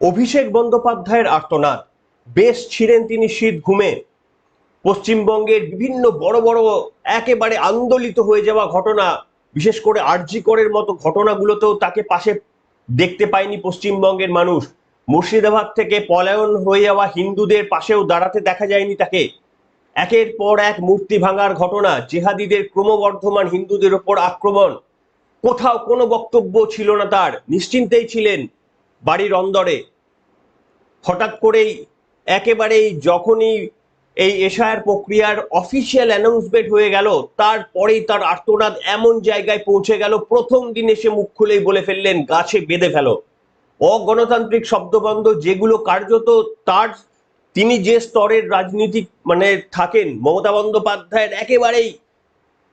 অভিষেক বন্দ্যোপাধ্যায়ের আর্তনাদ। বেশ ছিলেন তিনি শীত ঘুমে। পশ্চিমবঙ্গের বিভিন্ন বড় বড়, একেবারে আন্দোলিত হয়ে যাওয়া ঘটনা, বিশেষ করে আরজি করের মতো ঘটনাগুলোতেও তাকে পাশে দেখতে পায়নি পশ্চিমবঙ্গের মানুষ। মুর্শিদাবাদ থেকে পলায়ন হয়ে যাওয়া হিন্দুদের পাশেও দাঁড়াতে দেখা যায়নি তাকে। একের পর এক মূর্তি ভাঙার ঘটনা, জেহাদিদের ক্রমবর্ধমান হিন্দুদের ওপর আক্রমণ। কোথাও কোনো বক্তব্য ছিল না তার, নিশ্চিন্তেই ছিলেন বাড়ির অন্দরে। হঠাৎ করেই একেবারেই যখনই এই এশায়ার প্রক্রিয়ার অফিসিয়াল অ্যানাউন্সমেন্ট হয়ে গেল, তারপরেই তার আর্তনাদ এমন জায়গায় পৌঁছে গেল, প্রথম দিনে সে মুখ খুলেই বলে ফেললেন, গাছে বেঁধে ফেলো। অগণতান্ত্রিক শব্দবন্ধ যেগুলো কার্যত তার, তিনি যে স্তরের রাজনীতিক মানে থাকেন, মমতা বন্দ্যোপাধ্যায়ের একেবারেই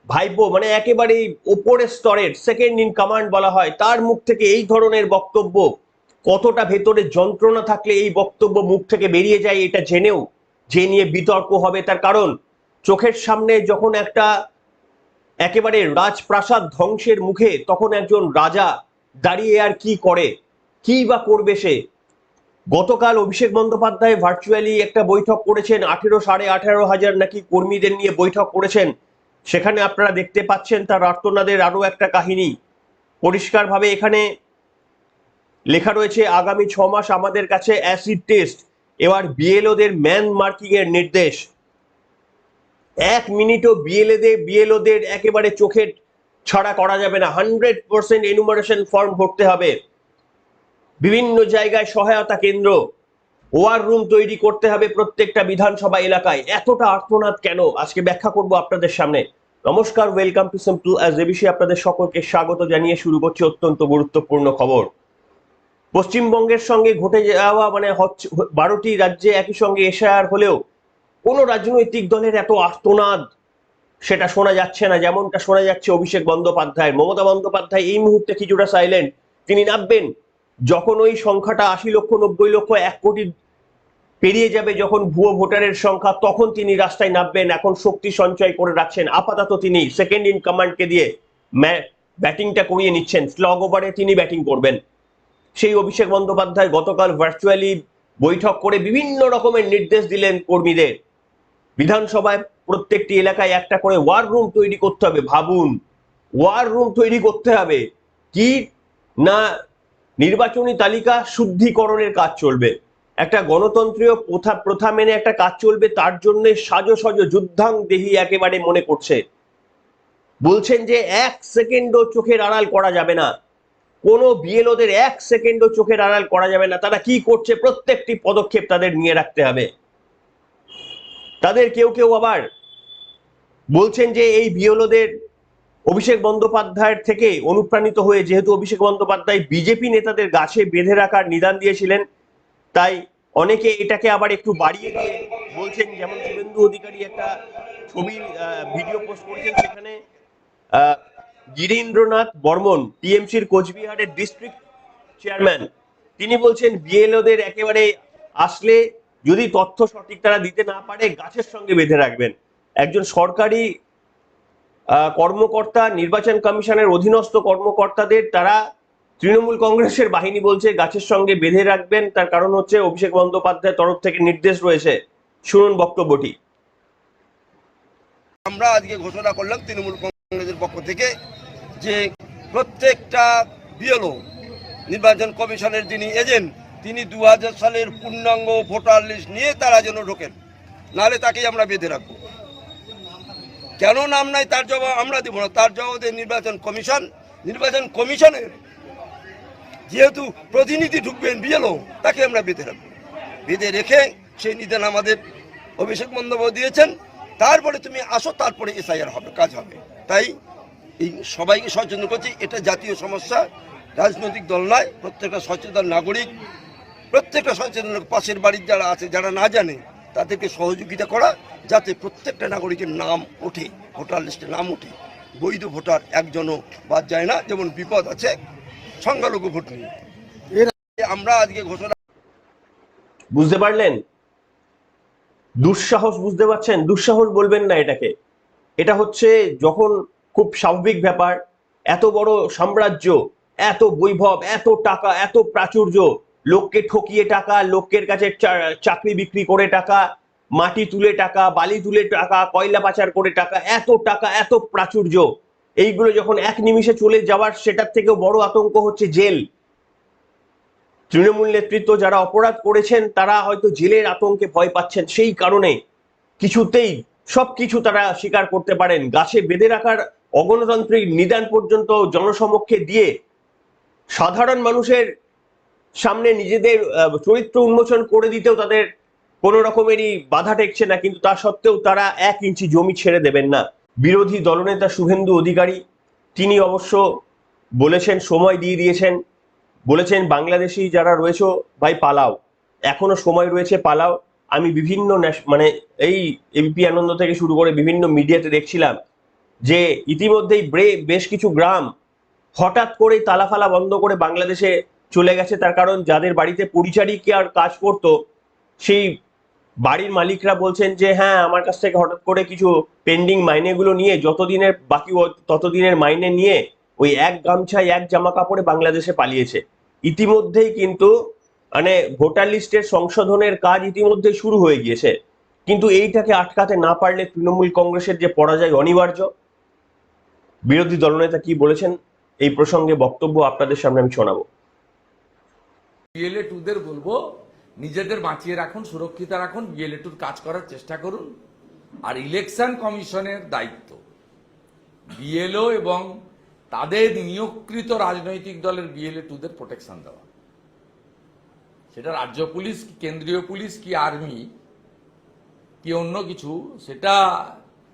ভাইপো মানে একেবারেই ওপরের স্তরের সেকেন্ড ইন কমান্ড বলা হয়, তার মুখ থেকে এই ধরনের বক্তব্য কতটা ভেতরে যন্ত্রণা থাকলে এই বক্তব্য মুখ থেকে বেরিয়ে যায় এটা জেনেও? যে নিয়ে বিতর্ক হবে তার কারণ? চোখের সামনে যখন একটা একেবারে রাজপ্রাসাদ ধ্বংসের মুখে তখন একজন রাজা দাঁড়িয়ে আর কি করে? কি বা করবে সে? গতকাল অভিষেক বন্দ্যোপাধ্যায় ভার্চুয়ালি একটা বৈঠক করেছেন, আঠেরো সাড়ে আঠেরো হাজার নাকি কর্মীদের নিয়ে বৈঠক করেছেন। সেখানে আপনারা দেখতে পাচ্ছেন তার আর্তনাদের আরও একটা কাহিনী। পরিষ্কারভাবে এখানে লেখা রয়েছে, আগামী ছ মাস আমাদের কাছে অ্যাসিড টেস্ট এবার বিএলওদের ম্যান মার্কিং এর নির্দেশ। এক মিনিটও বিএলএদের বিএলওদের একেবারে চোখের ছাড়া করা যাবে না। হান্ড্রেড পার্সেন্ট এনুমারেশন ফর্ম ভরতে হবে। বিভিন্ন জায়গায় সহায়তা কেন্দ্র। ওয়ার রুম তৈরি করতে হবে প্রত্যেকটা বিধানসভা এলাকায়। এতটা আর্তনাদ কেন? আজকে ব্যাখ্যা করব আপনাদের সামনে। নমস্কার welcome to simple as a বিষয়ে আপনাদের সকলকে স্বাগত জানিয়ে শুরু করছি অত্যন্ত গুরুত্বপূর্ণ খবর। পশ্চিমবঙ্গের সঙ্গে ঘটে যাওয়া মানে বারোটি রাজ্যে একই সঙ্গে এশায়ার হলেও কোনো রাজনৈতিক দলের এত আর্তনাদ সেটা শোনা যাচ্ছে না। যেমনটা শোনা যাচ্ছে অভিষেক বন্দ্যোপাধ্যায় মমতা বন্দ্যোপাধ্যায় এই মুহূর্তে কিছুটা সাইলেন্ট তিনি নামবেন, যখন ওই সংখ্যাটা আশি লক্ষ, নব্বই লক্ষ, এক কোটি পেরিয়ে যাবে যখন ভুয়ো ভোটারের সংখ্যা, তখন তিনি রাস্তায় নামবেন। এখন শক্তি সঞ্চয় করে রাখছেন। আপাতত তিনি সেকেন্ড ইন কমান্ডকে দিয়ে ব্যাটিংটা করিয়ে নিচ্ছেন। স্লগ ওভারে তিনি ব্যাটিং করবেন। সেই অভিষেক বন্দ্যোপাধ্যায় গতকাল ভার্চুয়ালি বৈঠক করে বিভিন্ন রকমের নির্দেশ দিলেন কর্মীদের। বিধানসভায় প্রত্যেকটি এলাকায় একটা করে ওয়ার রুম তৈরি করতে হবে, ভাবুন। ওয়ার রুম তৈরি করতে হবে। কি না নির্বাচনী তালিকা শুদ্ধিকরণের কাজ চলবে? একটা গণতন্ত্রীয় প্রথা প্রথা মেনে একটা কাজ চলবে, তার জন্য সাজো সাজো যুদ্ধাং দেহি একেবারে মনে করছে। বলছেন যে এক সেকেন্ডও চোখের আড়াল করা যাবে না। কোনো বিএলওদের এক সেকেন্ডও চোখের আড়াল করা যাবে না। তারা কি করছে, প্রত্যেকটি পদক্ষেপ তাদের নিয়ে রাখতে হবে। তাদের কেউ কেউ আবার বলছেন যে এই বিএলওদের অভিষেক বন্দ্যোপাধ্যায়ের থেকে অনুপ্রাণিত হয়ে, যেহেতু অভিষেক বন্দ্যোপাধ্যায় বিজেপি নেতাদের গাছে বেঁধে রাখার নিদান দিয়েছিলেন, তাই অনেকে এটাকে আবার একটু বাড়িয়ে দিয়ে বলছেন, যেমন শুভেন্দু অধিকারী একটা ছবির ভিডিও পোস্ট করেছেন সেখানে গিরীন্দ্রনাথ বর্মন, টিএমসির কোচবিহারের ডিস্ট্রিক্ট চেয়ারম্যান তিনি বলছেন, বিএলওদের একেবারে আসলে যদি তথ্য সঠিক তারা দিতে না পারে, গাছের সঙ্গে বেঁধে রাখবেন। একজন সরকারি কর্মকর্তা, নির্বাচন কমিশনের অধীনস্থ কর্মকর্তাদের, তারা তৃণমূল কংগ্রেসের বাহিনী বলছে, গাছের সঙ্গে বেঁধে রাখবেন। তার কারণ হচ্ছে, অভিষেক বন্দ্যোপাধ্যায়ের তরফ থেকে নির্দেশ রয়েছে। শুনুন বক্তব্যটি। আমরা আজকে ঘোষণা করলাম, তৃণমূল কংগ্রেসের পক্ষ থেকে যে প্রত্যেকটা বিএলও, নির্বাচন কমিশনের যিনি এজেন্ট, তিনি দু হাজার সালের পূর্ণাঙ্গ ভোটার লিস্ট নিয়ে তারা যেন ঢোকেন, নাহলে তাকেই আমরা বেঁধে রাখব। কেন নাম নাই, তার জবাব আমরা দেবো না। তার জবাব দেয় নির্বাচন কমিশন, নির্বাচন কমিশনের যেহেতু প্রতিনিধি ঢুকবেন বিএলও, তাকে আমরা বেঁধে রাখব। বেঁধে রেখে সেই নিদান আমাদের অভিষেক বন্দ্যোপাধ্যায় দিয়েছেন, তারপরে তুমি আসো, তারপরে এসআইআর হবে, কাজ হবে। তাই এই সবাইকে সচেতন করছি, এটা জাতীয় সমস্যা, রাজনৈতিক দল নয়, প্রত্যেকটা সচেতন নাগরিক, প্রত্যেকটা সচেতন পাশের বাড়ির যারা আছে, যারা না জানে, তাদেরকে সহযোগিতা করা, যাতে প্রত্যেকটা নাগরিকের নাম ওঠে, ভোটার লিস্টে নাম ওঠে। বৈধ ভোটার একজনও বাদ যায় না, যেমন বিপদ আছে, সংখ্যালঘু ভোট নিয়ে। আমরা আজকে ঘোষণা বুঝতে পারলেন? দুঃসাহস বুঝতে পারছেন? দুঃসাহস বলবেন না এটাকে। এটা হচ্ছে যখন খুব স্বাভাবিক ব্যাপার। এত বড় সাম্রাজ্য, এত বৈভব, এত টাকা, এত প্রাচুর্য, লোককে ঠকিয়ে টাকা, লোকের কাছে চাকরি বিক্রি করে টাকা, মাটি তুলে টাকা, বালি তুলে টাকা, কয়লা পাচার করে টাকা, এত টাকা, এত প্রাচুর্য। এইগুলো যখন এক নিমিষে চলে যাওয়ার সেটার থেকেও বড় আতঙ্ক হচ্ছে জেল। তৃণমূল নেতৃত্ব যারা অপরাধ করেছেন, তারা হয়তো জেলের আতঙ্কে ভয় পাচ্ছেন সেই কারণে। কিছুতেই সবকিছু তারা স্বীকার করতে পারেন। গাছে বেঁধে রাখার অগণতান্ত্রিক নিদান পর্যন্ত জনসমক্ষে দিয়ে সাধারণ মানুষের সামনে নিজেদের চরিত্র উন্মোচন করে দিতেও তাদের কোনো রকমেরই বাধা টেকছে না, কিন্তু তা সত্ত্বেও তারা এক ইঞ্চি জমি ছেড়ে দেবেন না। বিরোধী দলনেতা শুভেন্দু অধিকারী, তিনি অবশ্য বলেছেন, সময় দিয়ে দিয়েছেন। বলেছেন, বাংলাদেশি যারা রয়েছে, ভাই পালাও। এখনও সময় রয়েছে, পালাও। আমি বিভিন্ন মানে এই এবিপি আনন্দ থেকে শুরু করে বিভিন্ন মিডিয়াতে দেখছিলাম যে ইতিমধ্যেই ব্রে- বেশ কিছু গ্রাম হঠাৎ করে তালাফালা বন্ধ করে বাংলাদেশে চলে গেছে। তার কারণ যাদের বাড়িতে পরিচারিকার কাজ করতো, সেই বাড়ির মালিকরা বলছেন যে হ্যাঁ আমার কাছ থেকে হঠাৎ করে কিছু পেন্ডিং মাইনেগুলো নিয়ে, যতদিনের বাকি ততদিনের মাইনে নিয়ে ওই এক গামছায় এক জামা কাপড়ে বাংলাদেশে পালিয়েছে। ইতিমধ্যেই কিন্তু মানে ভোটার লিস্টের সংশোধনের কাজ ইতিমধ্যে শুরু হয়ে গিয়েছে। কিন্তু এইটাকে আটকাতে না পারলে তৃণমূল কংগ্রেসের যে পরাজয় অনিবার্য বিরোধী দলনেতা কি বলেছেন? এই প্রসঙ্গে বক্তব্য আপনাদের সামনে আমি শোনাবো। টুদের বলব, নিজেদের বাঁচিয়ে রাখুন, সুরক্ষিত রাখুন বিএলএ টুর কাজ করার চেষ্টা করুন। আর ইলেকশন কমিশনের দায়িত্ব। বিএলও এবং তাদের নিয়োগকৃত রাজনৈতিক দলের বিএলএ টুদের প্রোটেকশন দেওয়া। সেটা রাজ্য পুলিশ কেন্দ্রীয় পুলিশ, কি আর্মি কি অন্য কিছু, সেটা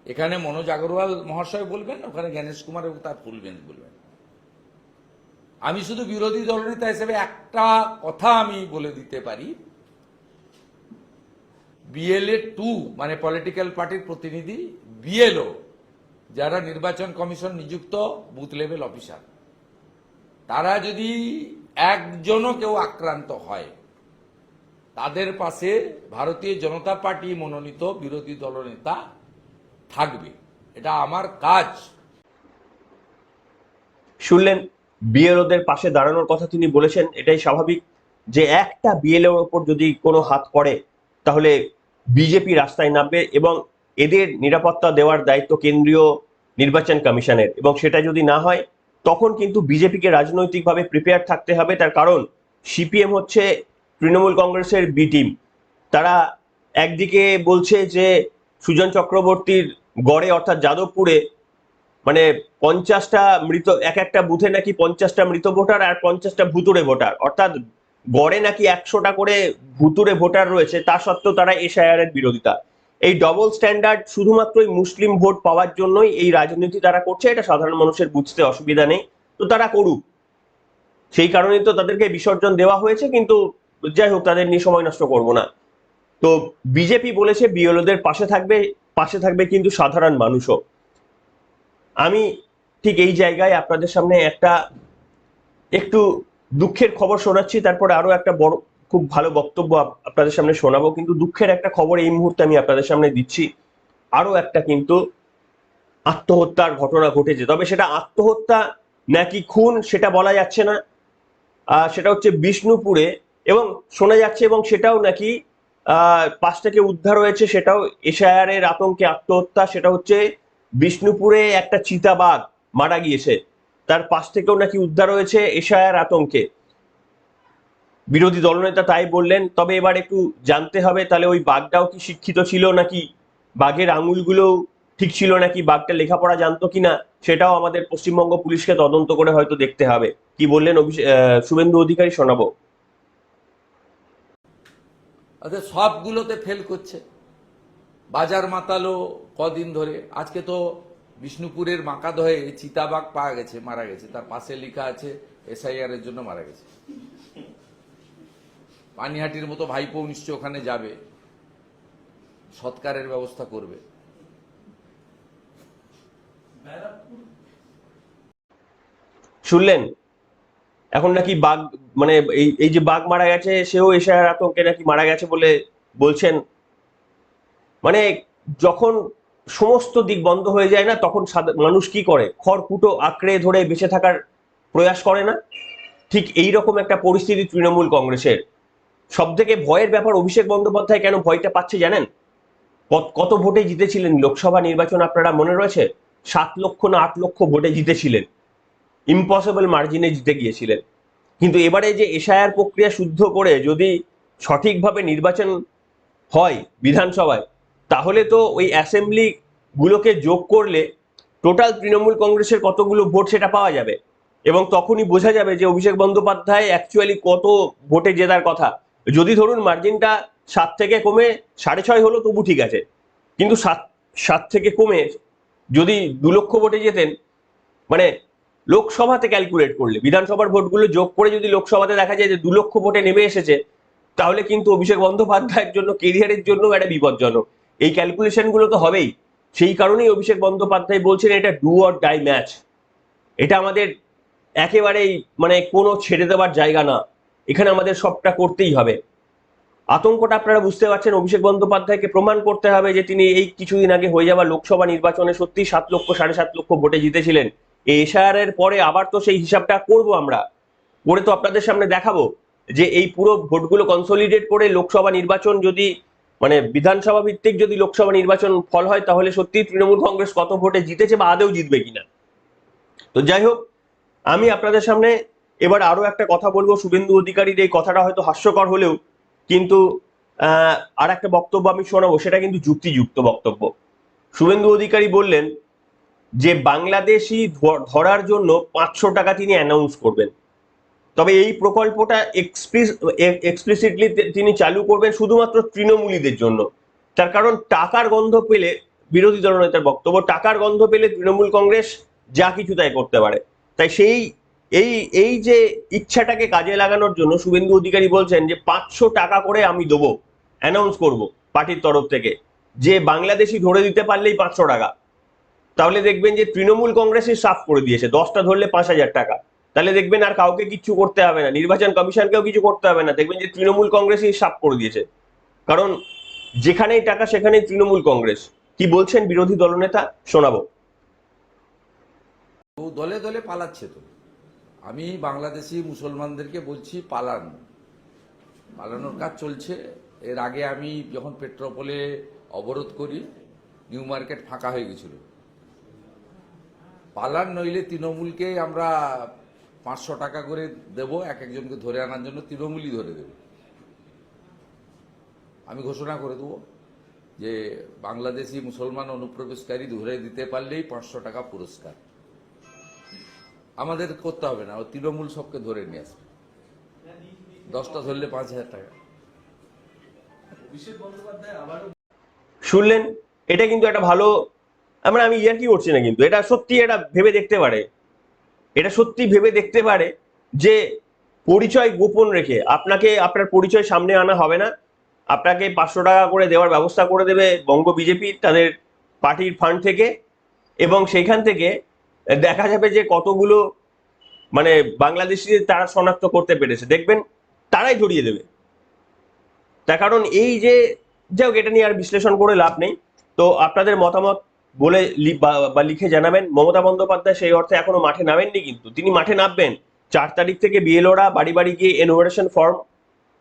এখানে মনোজ আগরওয়াল মহাশয় বলবেন, ওখানে জ্ঞানেশ কুমার এবং তার ফুল বেঞ্চ বলবেন। আমি শুধু বিরোধী দলনেতা হিসেবে একটা কথা আমি বলে দিতে পারি। বিএলএ টু মানে পলিটিক্যাল পার্টির প্রতিনিধি, বিএলও, যারা নির্বাচন কমিশন নিযুক্ত, বুথ লেভেল অফিসার। তারা যদি একজনও কেউ আক্রান্ত হয়, তাদের পাশে ভারতীয় জনতা পার্টি মনোনীত বিরোধী দলনেতা থাকবে। এটা আমার কাজ। শুনলেন, বিএলওদের পাশে দাঁড়ানোর কথা তিনি বলেছেন, এটাই স্বাভাবিক যে একটা বিএলওর ওপর যদি কোনো হাত পড়ে, তাহলে বিজেপি রাস্তায় নামবে এবং এদের নিরাপত্তা দেওয়ার দায়িত্ব কেন্দ্রীয় নির্বাচন কমিশনের। এবং সেটা যদি না হয়, তখন কিন্তু বিজেপিকে রাজনৈতিকভাবে প্রিপেয়ার থাকতে হবে। তার কারণ, সিপিএম হচ্ছে তৃণমূল কংগ্রেসের বি টিম তারা একদিকে বলছে যে সুজন চক্রবর্তীর গড়ে অর্থাৎ যাদবপুরে মানে পঞ্চাশটা মৃত, এক একটা বুথে নাকি পঞ্চাশটা মৃত ভোটার আর পঞ্চাশটা ভুতুরে ভোটার। অর্থাৎ গড়ে নাকি একশোটা করে ভুতুরে ভোটার রয়েছে, তা সত্ত্বেও তারা এসআইআর এর বিরোধিতা। এই ডবল স্ট্যান্ডার্ড শুধুমাত্রই মুসলিম ভোট পাওয়ার জন্যই এই রাজনীতি তারা করছে, এটা সাধারণ মানুষের বুঝতে অসুবিধা নেই। তো তারা করুক। সেই কারণেই তো তাদেরকে বিসর্জন দেওয়া হয়েছে, কিন্তু যাই হোক, তাদের নিয়ে সময় নষ্ট করব না। তো বিজেপি বলেছে বিএলওদের পাশে থাকবে পাশে থাকবে কিন্তু সাধারণ মানুষও। আমি ঠিক এই জায়গায় আপনাদের সামনে একটা একটু দুঃখের খবর শোনাচ্ছি, তারপরে আরও একটা বড়, খুব ভালো বক্তব্য আপনাদের সামনে শোনাবো। কিন্তু দুঃখের একটা খবর এই মুহূর্তে আমি আপনাদের সামনে দিচ্ছি। আরও একটা কিন্তু আত্মহত্যার ঘটনা ঘটেছে। তবে সেটা আত্মহত্যা নাকি খুন সেটা বলা যাচ্ছে না। সেটা হচ্ছে বিষ্ণুপুরে এবং শোনা যাচ্ছে এবং সেটাও নাকি পাশ থেকে উদ্ধার হয়েছে সেটাও এশায়ার এর আতঙ্কে আত্মহত্যা, সেটা হচ্ছে বিষ্ণুপুরে একটা চিতাবাঘ মারা গিয়েছে। তার পাশ থেকেও নাকি উদ্ধার হয়েছে এশায়ার আতঙ্কে। বিরোধী দলনেতা তাই বললেন, তবে এবার একটু জানতে হবে, তাহলে ওই বাঘটাও কি শিক্ষিত ছিল নাকি বাঘের আঙুলগুলো ঠিক ছিল নাকি বাঘটা লেখাপড়া জানতো কিনা, সেটাও আমাদের পশ্চিমবঙ্গ পুলিশকে তদন্ত করে হয়তো দেখতে হবে। কি বললেন শুভেন্দু অধিকারী শোনাবো। অর্থাৎ সবগুলোতে ফেল করছে। বাজার মাতালো কদিন ধরে। আজকে তো বিষ্ণুপুরের মাকাদহে চিতাবাঘ পাওয়া গেছে, মারা গেছে। তার পাশে লেখা আছে এসআইআর এর জন্য মারা গেছে। পানিহাটির মতো ভাইপো নিশ্চয় ওখানে যাবে। সৎকারের ব্যবস্থা করবে। শুনলেন? এখন নাকি বাঘ মানে এই এই যে বাঘ মারা গেছে, সেও এশায়ার আতঙ্কে নাকি মারা গেছে বলে বলছেন। মানে যখন সমস্ত দিক বন্ধ হয়ে যায় না, তখন মানুষ কি করে? খড়কুটো আঁকড়ে ধরে বেঁচে থাকার প্রয়াস করে না? ঠিক এই রকম একটা পরিস্থিতি তৃণমূল কংগ্রেসের। সব থেকে ভয়ের ব্যাপার অভিষেক বন্দ্যোপাধ্যায় কেন ভয়টা পাচ্ছে জানেন? কত ভোটে জিতেছিলেন? লোকসভা নির্বাচন আপনারা মনে রয়েছে? সাত লক্ষ না আট লক্ষ ভোটে জিতেছিলেন। ইম্পসিবল মার্জিনে জিতে গিয়েছিলেন। কিন্তু এবারে যে এশায়ার প্রক্রিয়া শুদ্ধ করে যদি সঠিকভাবে নির্বাচন হয় বিধানসভায়, তাহলে তো ওই অ্যাসেম্বলি গুলোকে যোগ করলে টোটাল তৃণমূল কংগ্রেসের কতগুলো ভোট সেটা পাওয়া যাবে? এবং তখনই বোঝা যাবে যে অভিষেক বন্দ্যোপাধ্যায় অ্যাকচুয়ালি কত ভোটে জেতার কথা। যদি ধরুন মার্জিনটা সাত থেকে কমে সাড়ে ছয় হলো, তবু ঠিক আছে। কিন্তু সাত সাত থেকে কমে যদি দু লক্ষ ভোটে যেতেন মানে লোকসভাতে ক্যালকুলেট করলে, বিধানসভার ভোটগুলো যোগ করে যদি লোকসভাতে দেখা যায় যে দু লক্ষ ভোটে নেমে এসেছে, তাহলে কিন্তু অভিষেক বন্দ্যোপাধ্যায়ের জন্য কেরিয়ারের জন্য একটা বিপজ্জনক। এই ক্যালকুলেশনগুলো তো হবেই। সেই কারণেই অভিষেক বন্দ্যোপাধ্যায় বলছেন এটা ডু অর ডাই ম্যাচ এটা আমাদের একেবারেই মানে কোনো ছেড়ে দেওয়ার জায়গা না। এখানে আমাদের সবটা করতেই হবে। আতঙ্কটা আপনারা বুঝতে পারছেন, অভিষেক বন্দ্যোপাধ্যায়কে প্রমাণ করতে হবে যে তিনি এই কিছুদিন আগে হয়ে যাওয়া লোকসভা নির্বাচনে সত্যি সাত লক্ষ, সাড়ে সাত লক্ষ ভোটে জিতেছিলেন। এই এশায়ার এর পরে আবার তো সেই হিসাবটা করব আমরা। করে তো আপনাদের সামনে দেখাবো যে এই পুরো ভোটগুলো কনসলিডেট করে লোকসভা নির্বাচন যদি মানে বিধানসভা ভিত্তিক যদি লোকসভা নির্বাচন ফল হয়, তাহলে সত্যি তৃণমূল কংগ্রেস কত ভোটে জিতেছে বা আদেও জিতবে কিনা? তো যাই হোক, আমি আপনাদের সামনে এবার আরও একটা কথা বলব। শুভেন্দু অধিকারীর এই কথাটা হয়তো হাস্যকর হলেও, কিন্তু আর একটা বক্তব্য আমি শোনাবো, সেটা কিন্তু যুক্তিযুক্ত বক্তব্য। শুভেন্দু অধিকারী বললেন যে বাংলাদেশি ধরার জন্য পাঁচশো টাকা তিনি অ্যানাউন্স করবেন। তবে এই প্রকল্পটা এক্সপ্লিসিটলি তিনি চালু করবেন শুধুমাত্র তৃণমূলীদের জন্য। তার কারণ টাকার গন্ধ পেলে, বিরোধী দলনেতার বক্তব্য, টাকার গন্ধ পেলে তৃণমূল কংগ্রেস যা কিছু তাই করতে পারে। তাই সেই, এই এই যে ইচ্ছাটাকে কাজে লাগানোর জন্য শুভেন্দু অধিকারী বলছেন যে পাঁচশো টাকা করে আমি দেবো অ্যানাউন্স করব পার্টির তরফ থেকে। যে বাংলাদেশি ধরে দিতে পারলেই পাঁচশো টাকা। তাহলে দেখবেন যে তৃণমূল কংগ্রেসই সাফ করে দিয়েছে, দশটা ধরলে পাঁচ হাজার টাকা। তাহলে দেখবেন আর কাউকে কিচ্ছু করতে হবে না, নির্বাচন কমিশনকেও কিছু করতে হবে না, দেখবেন যে তৃণমূল কংগ্রেসই সাফ করে দিয়েছে। কারণ যেখানেই টাকা সেখানেই তৃণমূল কংগ্রেস। কি বলছেন বিরোধী দলনেতা? শোনাবো। দলে দলে পালাচ্ছে তো। আমি বাংলাদেশি মুসলমানদেরকে বলছি, পালান। পালানোর কাজ চলছে। এর আগে আমি যখন পেট্রোপোলে অবরোধ করি, নিউ মার্কেট ফাঁকা হয়ে গেছিল। পালান নইলে তৃণমূলকে আমরা পাঁচশো টাকা করে দেব, এক একজনকে ধরে আনার জন্য তৃণমূলই ধরে দেব। আমি ঘোষণা করে দেবো যে বাংলাদেশি মুসলমান অনুপ্রবেশকারী ধরে দিতে পারলেই পাঁচশো টাকা পুরস্কার। আমাদের করতে হবে না, ও তৃণমূল সবকে ধরে নিয়ে আসবে। দশটা ধরলে পাঁচ হাজার টাকা। শুনলেন, এটা কিন্তু একটা ভালো আমরা, আমি ইয়ার কি করছি না কিন্তু? এটা সত্যি এটা ভেবে দেখতে পারে। এটা সত্যি ভেবে দেখতে পারে যে পরিচয় গোপন রেখে, আপনাকে, আপনার পরিচয় সামনে আনা হবে না। আপনাকে পাঁচশো টাকা করে দেওয়ার ব্যবস্থা করে দেবে বঙ্গ বিজেপি, তাদের পার্টির ফান্ড থেকে। এবং সেইখান থেকে দেখা যাবে যে কতগুলো মানে বাংলাদেশিদের তারা শনাক্ত করতে পেরেছে। দেখবেন তারাই ধরিয়ে দেবে। তার কারণ এই যে, যাই হোক, এটা নিয়ে আর বিশ্লেষণ করে লাভ নেই। তো আপনাদের মতামত বলে বা- লিখে জানাবেন, মমতা বন্দ্যোপাধ্যায় সেই অর্থে এখনও মাঠে নামেননি কিন্তু। তিনি মাঠে নামবেন। চার তারিখ থেকে বিএলওরা বাড়ি বাড়ি গিয়ে এনোভেশন ফর্ম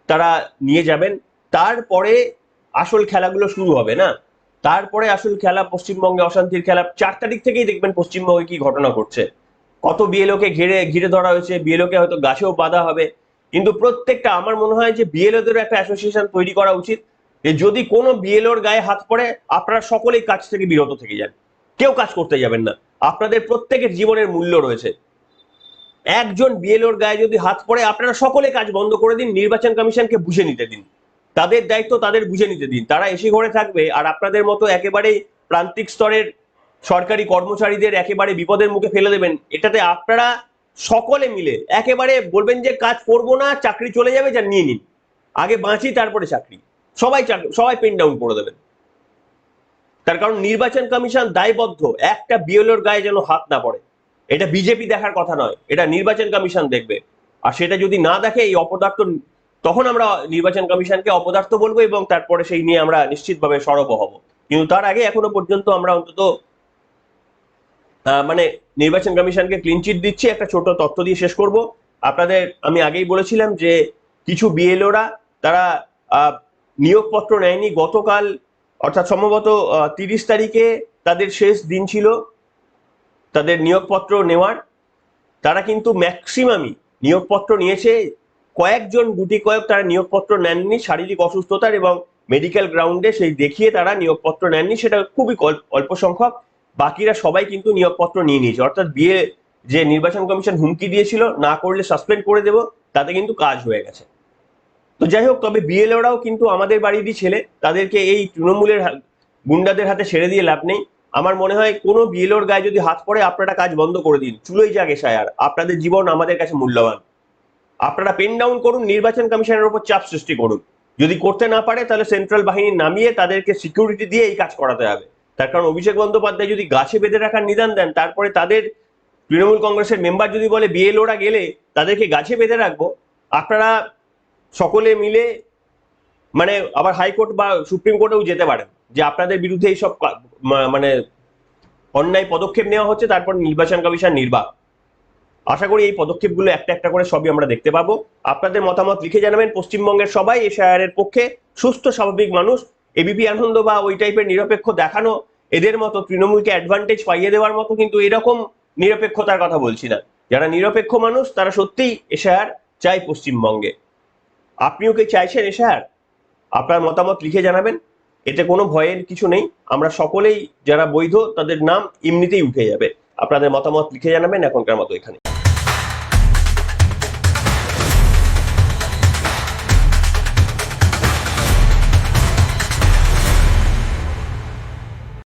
তারা নিয়ে যাবেন। তারপরে আসল খেলাগুলো শুরু হবে না? তারপরে আসল খেলা পশ্চিমবঙ্গে অশান্তির খেলা। চার তারিখ থেকেই দেখবেন পশ্চিমবঙ্গে কি ঘটনা ঘটছে। কত বিএলওকে ঘিরে ঘিরে ধরা হয়েছে, বিএলওকে হয়তো গাছেও বাঁধা হবে। কিন্তু প্রত্যেকটা, আমার মনে হয় যে বিএলওদের একটা অ্যাসোসিয়েশন তৈরি করা উচিত। যে যদি কোনো বিএলওর গায়ে হাত পড়ে, আপনারা সকলেই কাজ থেকে বিরত থেকে যান। কেউ কাজ করতে যাবেন না। আপনাদের প্রত্যেকের জীবনের মূল্য রয়েছে। একজন বিএলওর গায়ে যদি হাত পড়ে, আপনারা সকলে কাজ বন্ধ করে দিন, নির্বাচন কমিশনকে বুঝে নিতে দিন। তাদের দায়িত্ব তাদের বুঝে নিতে দিন। তারা এসে ঘরে থাকবে আর আপনাদের মতো একেবারেই প্রান্তিক স্তরের সরকারি কর্মচারীদের একেবারে বিপদের মুখে ফেলে দেবেন। এটাতে আপনারা সকলে মিলে একেবারে বলবেন যে কাজ করব না, চাকরি চলে যাবে, যা নিয়ে নিন। আগে বাঁচি, তারপরে চাকরি। সবাই সবাই পেন ডাউন করে দেবেন। তার কারণ নির্বাচন কমিশন দায়বদ্ধ, একটা বিএলওর গায়ে যেন হাত না পড়ে। এটা বিজেপি দেখার কথা নয়, এটা নির্বাচন কমিশন দেখবে। আর সেটা যদি না দেখে এই অপদার্থ, তখন আমরা নির্বাচন কমিশনকে অপদার্থ বলব এবং তারপরে সেই নিয়ে আমরা নিশ্চিতভাবে সরব হব। কিন্তু তার আগে এখনও পর্যন্ত আমরা অন্তত মানে নির্বাচন কমিশনকে ক্লিন চিট দিচ্ছি, একটা ছোট তথ্য দিয়ে শেষ করব। আপনাদের, আমি আগেই বলেছিলাম যে কিছু বিএলওরা, তারা নিয়োগপত্র নেয়নি। গতকাল, অর্থাৎ সম্ভবত তিরিশ তারিখে তাদের শেষ দিন ছিল তাদের নিয়োগপত্র নেওয়ার। তারা কিন্তু ম্যাক্সিমামই নিয়োগপত্র নিয়েছে। কয়েকজন গুটি কয়েক তারা নিয়োগপত্র নেননি শারীরিক অসুস্থতার এবং মেডিকেল গ্রাউন্ডে সেই দেখিয়ে তারা নিয়োগপত্র নেননি, সেটা খুবই অল্প- সংখ্যক। বাকিরা সবাই কিন্তু নিয়োগপত্র নিয়ে নিয়েছে। অর্থাৎ বিয়ে যে নির্বাচন কমিশন হুমকি দিয়েছিল, না করলে সাসপেন্ড করে দেব, তাতে কিন্তু কাজ হয়ে গেছে। তো যাই হোক, তবে বিএলওরাও কিন্তু আমাদের বাড়িরই ছেলে। তাদেরকে এই তৃণমূলের গুন্ডাদের হাতে ছেড়ে দিয়ে লাভ নেই। আমার মনে হয় কোনো বিএলওর গায়ে যদি হাত পড়ে, আপনারা কাজ বন্ধ করে দিন। চুলোই যাক এসআইআর আপনাদের জীবন আমাদের কাছে মূল্যবান। আপনারা পেন ডাউন করুন, নির্বাচন কমিশনের উপর চাপ সৃষ্টি করুন। যদি করতে না পারে, তাহলে সেন্ট্রাল বাহিনী নামিয়ে তাদেরকে সিকিউরিটি দিয়ে এই কাজ করাতে হবে। তার কারণ অভিষেক বন্দ্যোপাধ্যায় যদি গাছে বেঁধে রাখার নিদান দেন, তারপরে তাদের তৃণমূল কংগ্রেসের মেম্বার যদি বলে বিএলওরা গেলে তাদেরকে গাছে বেঁধে রাখব, আপনারা সকলে মিলে মানে আবার হাইকোর্ট বা সুপ্রিম কোর্টেও যেতে পারেন যে আপনাদের বিরুদ্ধে এইসব মানে অন্যায় পদক্ষেপ নেওয়া হচ্ছে, তারপর নির্বাচন কমিশন নির্বাক। আশা করি এই পদক্ষেপগুলো একটা একটা করে সবই আমরা দেখতে পাবো। আপনাদের মতামত লিখে জানাবেন পশ্চিমবঙ্গের সবাই এশায়ার এর পক্ষে সুস্থ, স্বাভাবিক মানুষ। এবিপি আনন্দ বা ওই টাইপের নিরপেক্ষ দেখানো, এদের মতো তৃণমূলকে অ্যাডভান্টেজ পাইয়ে দেওয়ার মতো কিন্তু এরকম নিরপেক্ষতার কথা বলছি না। যারা নিরপেক্ষ মানুষ, তারা সত্যিই এশায়ার চাই পশ্চিমবঙ্গে। আপনিও কি চাইছেন এশায়ার আপনার মতামত লিখে জানাবেন। এতে কোনো ভয়ের কিছু নেই। আমরা সকলেই যারা বৈধ, তাদের নাম এমনিতেই উঠে যাবে। আপনাদের মতামত লিখে জানাবেন এখনকার মতো এখানে।